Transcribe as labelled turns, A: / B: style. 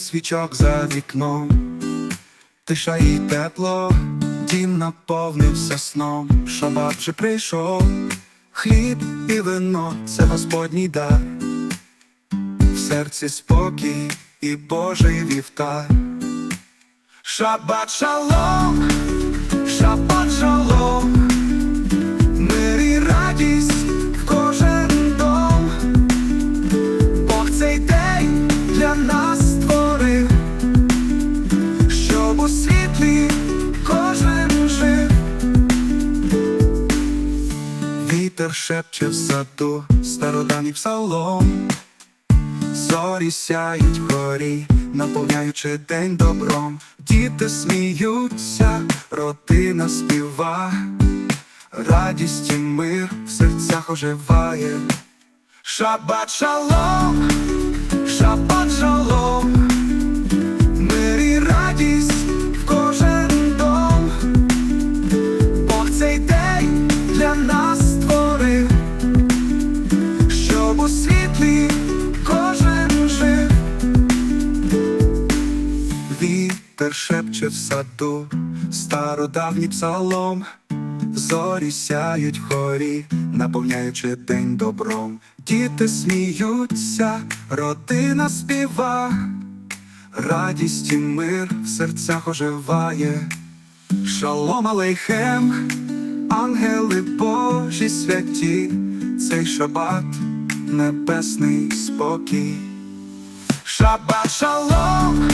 A: свічок за вікном, тиша і тепло, дім наповнився сном, шабат вже прийшов, хліб і вино це Господній дар, в серці спокій і Божий вівтар. Шабат шалом, Вітер шепче в саду, стародавній псалом, зорі сяють вгорі, наповняючи день добром. Діти сміються, родина співа, радість і мир в серцях оживає. Шабат шалом, Вітер шепче в саду, стародавній псалом, зорі сяють вгорі, наповняючи день добром. Діти сміються, родина співа, радість і мир в серцях оживає. Шалом алейхем, ангели Божі святі, цей шабат, небесний спокій. Шабат шалом,